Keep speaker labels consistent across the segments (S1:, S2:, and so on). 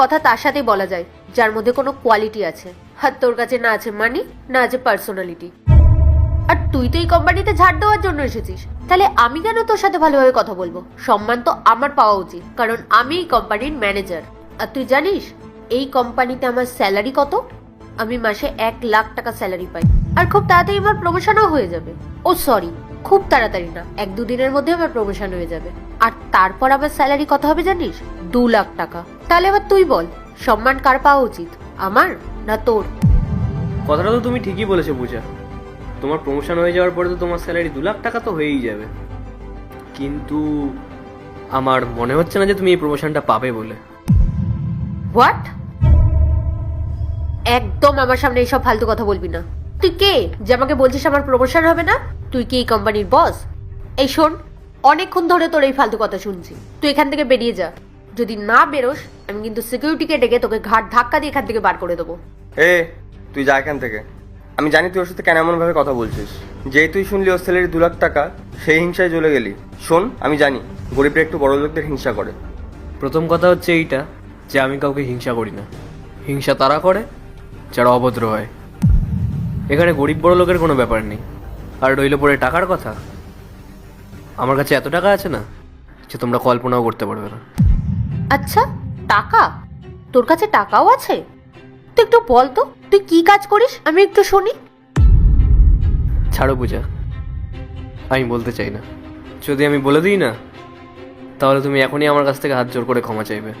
S1: কথা তার সাথেই বলা যায়, যার মধ্যে কোনো কোয়ালিটি আছে। আর তোর কাছে না আছে মানি না আছে পার্সোনালিটি আর তুই তো এই কোম্পানিতে ঝাড় দেওয়ার জন্য এসেছিস। তাহলে আমি কেন তোর সাথে ভালোভাবে কথা বলব? সম্মান তো আমার পাওয়া উচিত, কারণ আমি এই কোম্পানির ম্যানেজার আর তুই জানিস, এই কোম্পানিতে আমার স্যালারি কত? আমি মাসে এক লাখ টাকা স্যালারি পাই। আর খুব তাড়াতাড়ি আমার প্রমোশনও হয়ে যাবে। ও সরি খুব তাড়াতাড়ি না, এক দুদিনের মধ্যে আমার প্রমোশন হয়ে যাবে। আর তারপর আমার স্যালারি কত হবে জানিস? দু লাখ টাকা। তাহলে এবার তুই বল সম্মান কার পাওয়া উচিত আমার না তোর?
S2: কথাটা তো তুমি ঠিকই বলেছ পূজা। তোমার প্রমোশন হয়ে যাওয়ার পরে তো তোমার স্যালারি দু লাখ টাকা তো হয়েই যাবে। কিন্তু আমার মনে হচ্ছে না যে তুমি এই প্রমোশনটা পাবে বলে।
S1: হোয়াট একদম আমার সামনে এইসব ফালতু কথা বলবি না। তুই কে? যে আমাকে বলছিস আমার প্রমোশন হবে না? তুই কি এই কোম্পানির বস এই শোন অনেকক্ষণ ধরে তোর এই ফালতু কথা শুনছি। তুই এখান থেকে বেরিয়ে যা। যদি না বেরোস আমি কিন্তু সিকিউরিটিকে ডেকে তোকে ঘাট ধাক্কা দিয়ে এখান থেকে বার করে দেবো।
S3: এ তুই যা এখান থেকে। আমি জানি তুই ওর সাথে কেন এমনভাবে কথা বলছিস। যেই তুই শুনলি ওর স্যালারি দু লাখ টাকা সেই হিংসায় চলে গেলি। শোন আমি জানি গরিবরা একটু বড় লোকদের হিংসা করে।
S2: প্রথম কথা হচ্ছে এইটা যে আমি কাউকে হিংসা করি না। হিংসা তারা করে যারা অভদ্র হয়। এখানে গরিব বড় লোকের কোনো ব্যাপার নেই। আর রইল পরে টাকার কথা? আমার কাছে এত টাকা আছে না যে তোমরা কল্পনাও করতে পারবে না।
S1: আচ্ছা টাকা? তোর কাছে টাকাও আছে? তুই একটু বল তো তুই কি কাজ করিস? আমি একটু শুনি।
S2: ছাড়ো পূজা আমি বলতে চাই না। যদি আমি বলে দিই না তাহলে তুমি এখনই আমার কাছ থেকে হাত জোর করে ক্ষমা চাইবে।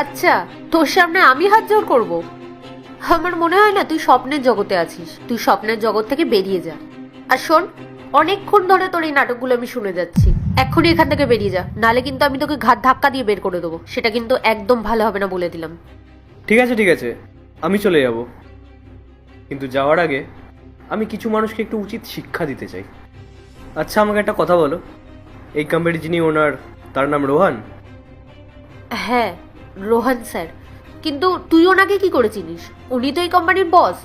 S1: আচ্ছা তোর সামনে আমি হাত জোর করব? আমার মনে হয় না তুই স্বপ্নের জগতে আছিস। তুই স্বপ্নের জগৎ থেকে বেরিয়ে যা। আর শোন অনেকক্ষণ ধরে তোর এই নাটকগুলো আমি শুনে যাচ্ছি। এক্ষুনি এখান থেকে বেরিয়ে যা। নালে কিন্তু আমি তোকে ঘাত ধাক্কা দিয়ে বের করে দেবো। সেটা কিন্তু একদম ভালো হবে না বলে দিলাম।
S2: ঠিক আছে ঠিক আছে। আমি চলে যাব। কিন্তু যাওয়ার আগে আমি কিছু মানুষকে একটু উচিত শিক্ষা দিতে চাই। আচ্ছা আমাকে একটা কথা বলো। এই কোম্পানির যিনি ওনার তার নাম রোহান?
S1: হ্যাঁ রোহান স্যার। কিন্তু তুই ওনাকে কি করে চিনিস? উনি তো এই কোম্পানির বস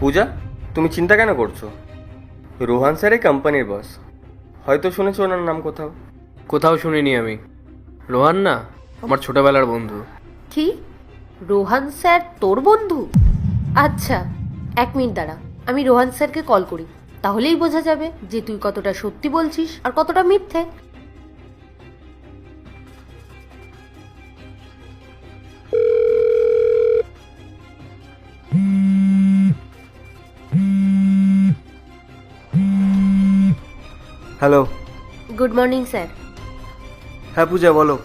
S3: পূজা তুমি চিন্তা কেন করছ? রোহান স্যার এই কোম্পানির বস হয়তো শুনেছ ওনার নাম কোথাও।
S2: কোথাও শুনিনি আমি। রোহান না? আমার ছোটবেলার বন্ধু।
S1: কি? রোহান স্যার তোর বন্ধু? আচ্ছা এক মিনিট দাঁড়া। আমি রোহান স্যারকে কল করি। তাহলেই বোঝা যাবে যে তুই কতটা সত্যি বলছিস আর কতটা মিথ্যে।
S3: হ্যালো।
S1: গুড মর্নিং স্যার
S3: হ্যাঁ পূজা বলো।